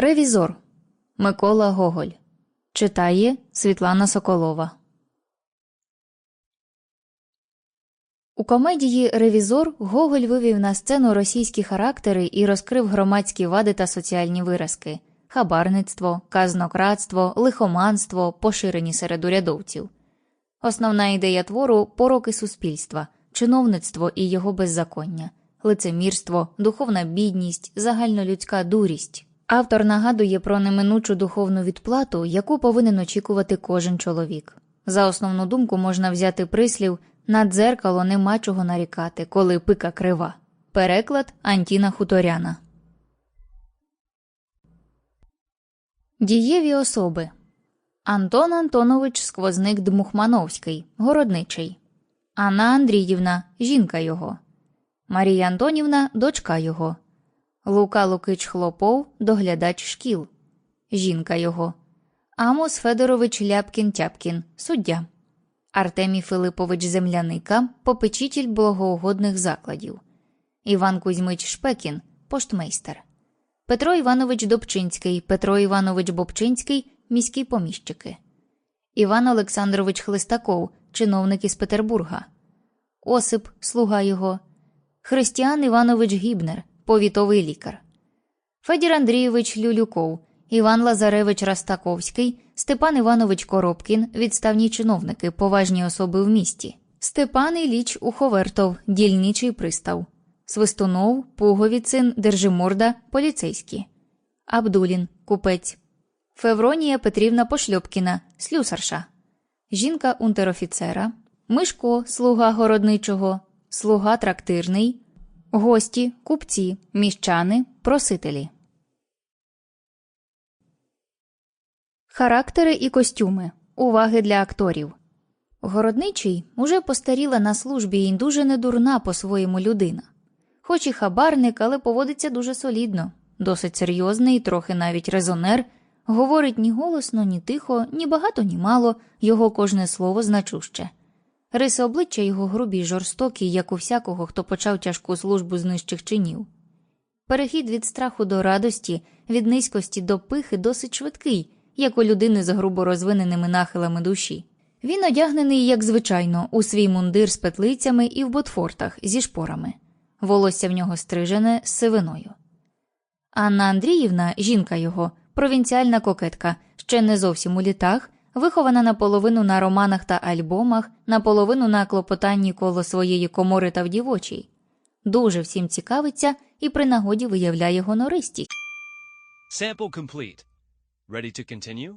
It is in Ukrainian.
Ревізор Микола Гоголь Читає Світлана Соколова. У комедії Ревізор Гоголь вивів на сцену російські характери і розкрив громадські вади та соціальні виразки хабарництво, казнократство, лихоманство, поширені серед урядовців. Основна ідея твору пороки суспільства, чиновництво і його беззаконня, лицемірство, духовна бідність, загальнолюдська дурість. Автор нагадує про неминучу духовну відплату, яку повинен очікувати кожен чоловік. За основну думку можна взяти прислів на дзеркало нема чого нарікати, коли пика крива. Переклад Антіна Хуторяна. Дієві особи Антон Антонович Сквозник Дмухмановський, городничий, Анна Андріївна, жінка його, Марія Антонівна, дочка його, Лука Лукич Хлопов, доглядач шкіл, жінка його, Амос Федорович Ляпкін Тяпкін, суддя, Артемій Филипович Земляника, попечитель благоугодних закладів, Іван Кузьмич Шпекін, поштмейстер. Петро Іванович Добчинський, Петро Іванович Бобчинський, міські поміщики, Іван Олександрович Хлистаков, чиновник із Петербурга, Осип, слуга його, Христіан Іванович Гібнер, повітовий лікар, Федір Андрійович Люлюков, Іван Лазаревич Растаковський, Степан Іванович Коробкін, відставні чиновники, поважні особи в місті, Степан Іліч Уховертов, дільничий пристав. Свистунов, Пуговіцин, Держиморда, поліцейські, Абдулін, купець, Февронія Петрівна Пошльопкіна, слюсарша, жінка унтерофіцера, Мишко, слуга городничого, слуга трактирний, гості, купці, міщани, просителі. Характери і костюми. Уваги для акторів. Городничий уже постаріла на службі і дуже недурна по-своєму людина. Хоч і хабарник, але поводиться дуже солідно, досить серйозний, трохи навіть резонер, говорить ні голосно, ні тихо, ні багато, ні мало, його кожне слово значуще. Риси обличчя його грубі й жорстокі, як у всякого, хто почав тяжку службу з нижчих чинів. Перехід від страху до радості, від низькості до пихи досить швидкий, як у людини з грубо розвиненими нахилами душі. Він одягнений, як звичайно, у свій мундир з петлицями і в ботфортах зі шпорами волосся в нього стрижене з сивиною. Анна Андріївна, жінка його, провінціальна кокетка, ще не зовсім у літах, вихована наполовину на романах та альбомах, наполовину на клопотанні коло своєї комори та в дівочій. Дуже всім цікавиться і при нагоді виявляє гонористість. Sample complete. Ready to continue?